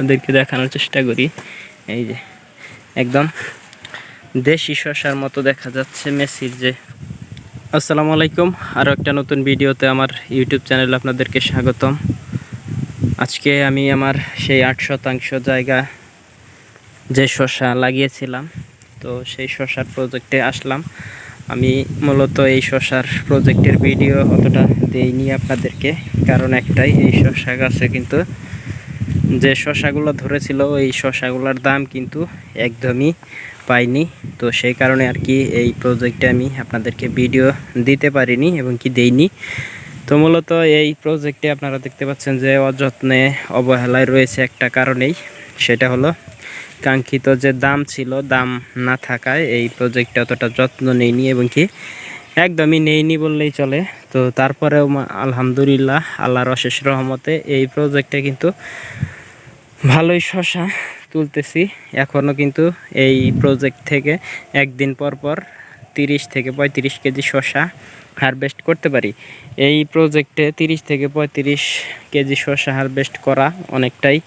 ওদেরকে দেখানোর চেষ্টা করি। এই যে, একদম দেশি শশার মতো দেখা যাচ্ছে মেসির যে। আসসালামু আলাইকুম আরও একটা নতুন ভিডিওতে আমার ইউটিউব চ্যানেলে আপনাদেরকে স্বাগতম। আজকে আমি আমার সেই আট শতাংশ জায়গা যে শশা লাগিয়েছিলাম, তো সেই শশার প্রজেক্টে আসলাম। আমি মূলত এই শশার প্রজেক্টের ভিডিও অতটা দেইনি আপনাদেরকে, কারণ একটাই, এই শশা গাছে কিন্তু যে শশাগুলো ধরেছিল, এই শশাগুলোর দাম কিন্তু একদমই পাইনি। তো সেই কারণে আর কি এই প্রজেক্টে আমি আপনাদেরকে ভিডিও দিতে পারিনি এবং কি দেইনি। তো মূলত এই প্রজেক্টে আপনারা দেখতে পাচ্ছেন যে অযত্নে অবহেলায় রয়েছে একটা কারণেই। সেটা হলো কাঙ্ক্ষিত যে দাম ছিল, দাম না থাকায় এই প্রজেক্টে অতটা যত্ন নেইনি এবং কি একদমই নেইনি বললেই চলে। তো তারপরেও আলহামদুলিল্লাহ, আল্লাহর অশেষ রহমতে এই প্রজেক্টে কিন্তু ভালোই শশা তুলতেছি। এখনও কিন্তু এই প্রজেক্ট থেকে একদিন পর পর তিরিশ থেকে পঁয়ত্রিশ কেজি শশা হারভেস্ট করতে পারি। এই প্রজেক্টে তিরিশ থেকে পঁয়ত্রিশ কেজি শশা হারভেস্ট করা অনেকটাই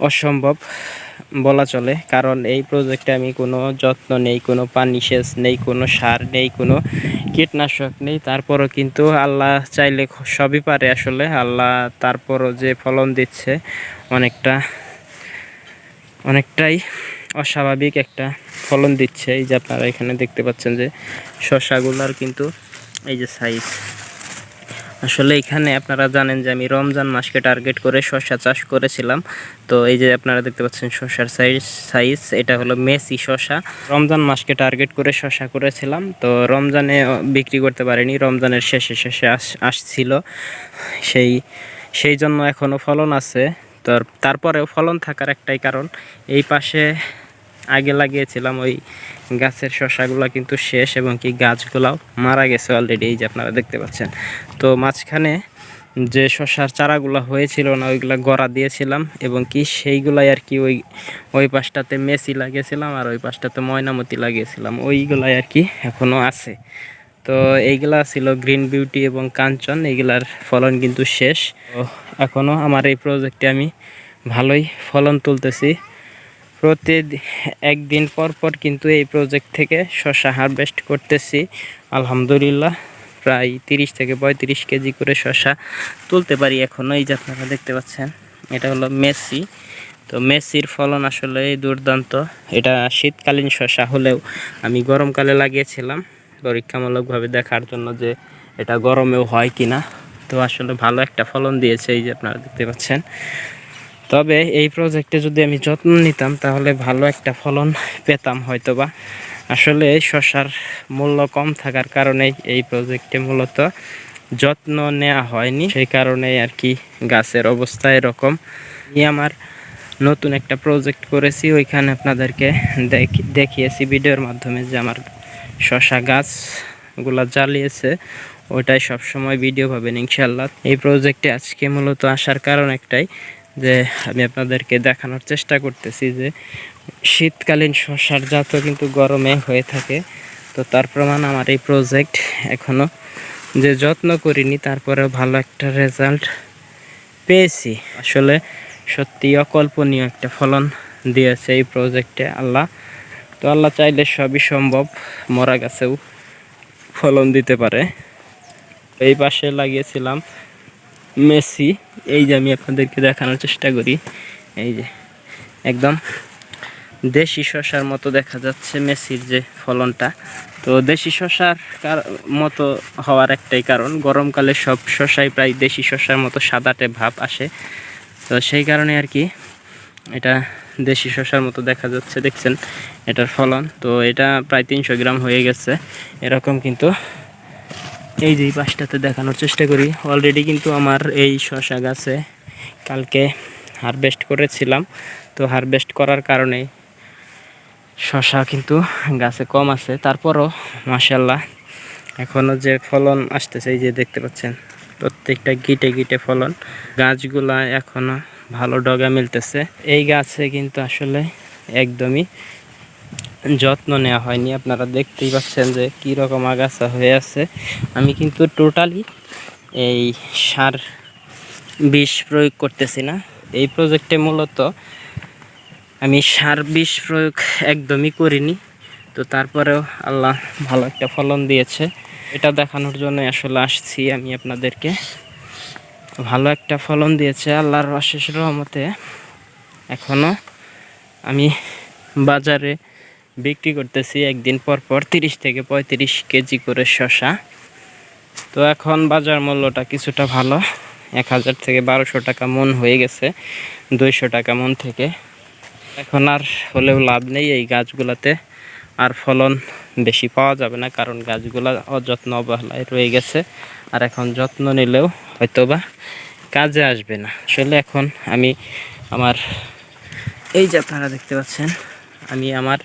অসম্ভব বলা চলে। কারণ এই প্রজেক্টে আমি কোনো যত্ন নেই, কোনো পানি সেচ নেই, কোনো সার নেই, কোনো কীটনাশক নেই, তারপরও কিন্তু আল্লাহ চাইলে সবই পারে আসলে। আল্লাহ তারপরও যে ফলন দিচ্ছে অনেকটা, অনেকটাই অস্বাভাবিক একটা ফলন দিচ্ছে। এই যে আপনারা এখানে দেখতে পাচ্ছেন যে শশাগুলার কিন্তু এই যে সাইজ আসলে এখানে আপনারা জানেন যে আমি রমজান মাসকে টার্গেট করে শসা চাষ করেছিলাম। তো এই যে আপনারা দেখতে পাচ্ছেন শসার সাইজ সাইজ এটা হলো মেসি শসা। রমজান মাসকে টার্গেট করে শসা করেছিলাম। তো রমজানে বিক্রি করতে পারিনি, রমজানের শেষে শেষে আস, আসছিল। সেই সেই জন্য এখনও ফলন আছে। তো তারপরেও ফলন থাকার একটাই কারণ, এই পাশে আগে লাগিয়েছিলাম ওই গাছের শশাগুলো কিন্তু শেষ এবং কি গাছগুলাও মারা গেছে অলরেডি এই যে আপনারা দেখতে পাচ্ছেন। তো মাঝখানে যে শশার চারাগুলো হয়েছিল না, ওইগুলা গড়া দিয়েছিলাম এবং কি সেইগুলাই আর কি ওই ওই পাশটাতে মেসি লাগিয়েছিলাম আর ওই পাশটাতে ময়নামতি লাগিয়েছিলাম। ওইগুলাই আর কি এখনও আছে। তো এইগুলা ছিল গ্রিন বিউটি এবং কাঞ্চন এইগুলার ফলন কিন্তু শেষ। এখনও আমার এই প্রজেক্টে আমি ভালোই ফলন তুলতেছি। প্রতি একদিন পর পর কিন্তু এই প্রজেক্ট থেকে শশা হারভেস্ট করতেছি। আলহামদুলিল্লাহ, প্রায় তিরিশ থেকে পঁয়ত্রিশ কেজি করে শশা তুলতে পারি এখনও এই যে আপনারা দেখতে পাচ্ছেন, এটা হলো মেসি। তো মেসির ফলন আসলে দুর্দান্ত। এটা শীতকালীন শশা হলেও আমি গরমকালে লাগিয়েছিলাম। পরীক্ষামূলকভাবে দেখার জন্য যে এটা গরমেও হয় কিনা। তো আসলে ভালো একটা ফলন দিয়েছে এই যে আপনারা দেখতে পাচ্ছেন। তবে এই প্রজেক্টে যদি আমি যত্ন নিতাম, তাহলে ভালো একটা ফলন পেতাম হয়তোবা। আসলে শশার মূল্য কম থাকার কারণে এই প্রজেক্টে মূলত যত্ন নেওয়া হয়নি। সেই কারণেই আর কি গাছের অবস্থা এরকম। আমার নতুন একটা প্রজেক্ট করেছি, ওইখানে আপনাদেরকে দেখিয়েছি ভিডিওর মাধ্যমে যে আমার শশা গাছগুলা জ্বালিয়েছে। ওইটাই সবসময় ভিডিও পাবেন ইনশাল্লাহ এই প্রজেক্টে আজকে মূলত আসার কারণ একটাই যে আমি আপনাদেরকে দেখানোর চেষ্টা করতেছি যে শীতকালীন শশার জাতও কিন্তু গরমে হয়ে থাকে। তো তার প্রমাণ আমার এই প্রজেক্ট এখনও যে যত্ন করিনি, তারপরেও ভালো একটা রেজাল্ট পেয়েছি। আসলে সত্যি অকল্পনীয় একটা ফলন দিয়েছে এই প্রজেক্টে আল্লাহ। তো আল্লাহ চাইলে সবই সম্ভব মরা গাছেও ফলন দিতে পারে। এই পাশে লাগিয়েছিলাম মেসি। এই যে আমি আপনাদেরকে দেখানোর চেষ্টা করি। এই যে, একদম দেশি শশার মতো দেখা যাচ্ছে মেসির যে ফলনটা। তো দেশি শশার মতো হওয়ার একটাই কারণ, গরমকালে সব শশাই প্রায় দেশি শশার মতো সাদাটে ভাব আসে। তো সেই কারণে আর কি এটা দেশি শশার মতো দেখা যাচ্ছে, দেখছেন? এটার ফলন। তো এটা প্রায় তিনশো গ্রাম হয়ে গেছে। এরকম কিন্তু এই যে এই পাশটাতে দেখানোর চেষ্টা করি। অলরেডি কিন্তু আমার এই শশা গাছে কালকে হারভেস্ট করেছিলাম। তো হারভেস্ট করার কারণে শশা কিন্তু গাছে কম আছে। তারপরও মাসাল্লাহ এখনও যে ফলন আসতেছে, এই যে দেখতে পাচ্ছেন, প্রত্যেকটা গিটে গিটে ফলন। গাছগুলা এখনও ভালো ডগা মিলতেছে। এই গাছে কিন্তু আসলে একদমই যত্ন নেওয়া হয়নি। আপনারা দেখতেই পাচ্ছেন যে কী রকম আগাছা হয়ে আছে। আমি কিন্তু টোটালি এই সার বিষ প্রয়োগ করতেছি না। এই প্রজেক্টে মূলত আমি সার বিষ প্রয়োগ একদমই করিনি। তো তারপরেও আল্লাহ ভালো একটা ফলন দিয়েছে। এটা দেখানোর জন্য আসলে আসছি আমি আপনাদেরকে। ভালো একটা ফলন দিয়েছে আল্লাহর অশেষ রহমতে। এখনও আমি বাজারে বিক্রি করতেছি একদিন পর পর তিরিশ থেকে পঁয়ত্রিশ কেজি করে শশা তো এখন বাজার মূল্যটা কিছুটা ভালো। এক হাজার থেকে বারোশো টাকা মন হয়ে গেছে, দুইশো টাকা মন থেকে। এখন আর হলেও লাভ নেই এই গাছগুলাতে। আর ফলন বেশি পাওয়া যাবে না, কারণ গাছগুলা অযত্ন অবহেলায় রয়ে গেছে। আর এখন যত্ন নিলেও হয়তোবা কাজে আসবে না। আসলে এখন আমি আমার, এই যে আপনারা দেখতে পাচ্ছেন, আমি আমার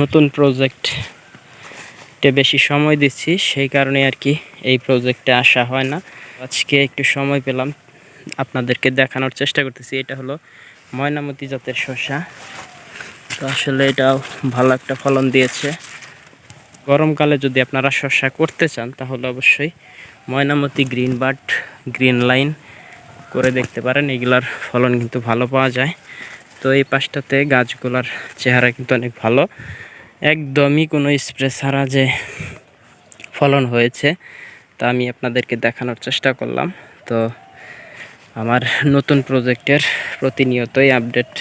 নতুন প্রজেক্টে বেশি সময় দিচ্ছি, সেই কারণে আর কি এই প্রজেক্টে আসা হয় না। আজকে একটু সময় পেলাম আপনাদেরকে দেখানোর চেষ্টা করতেছি। এটা হলো ময়নামতি জাতের শসা। তো আসলে এটাও ভালো একটা ফলন দিয়েছে। গরমকালে যদি আপনারা শসা করতে চান, তাহলে অবশ্যই Moynamoti green bird, green line করে দেখতে পারেন। এগুলার ফলন কিন্তু ভালো পাওয়া যায়। তো এই পাশটাতে গাছগুলার চেহারা কিন্তু অনেক ভালো। একদমই কোনো স্প্রে ছাড়া যে ফলন হয়েছে, তা আমি আপনাদেরকে দেখানোর চেষ্টা করলাম। তো আমার নতুন প্রজেক্টের প্রতিনিয়তই আপডেট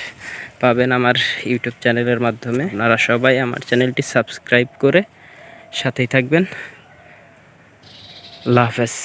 পাবেন আমার ইউটিউব চ্যানেলের মাধ্যমে। আপনারা সবাই আমার চ্যানেলটি সাবস্ক্রাইব করে সাথেই থাকবেন। আল্লাহ হাফেজ।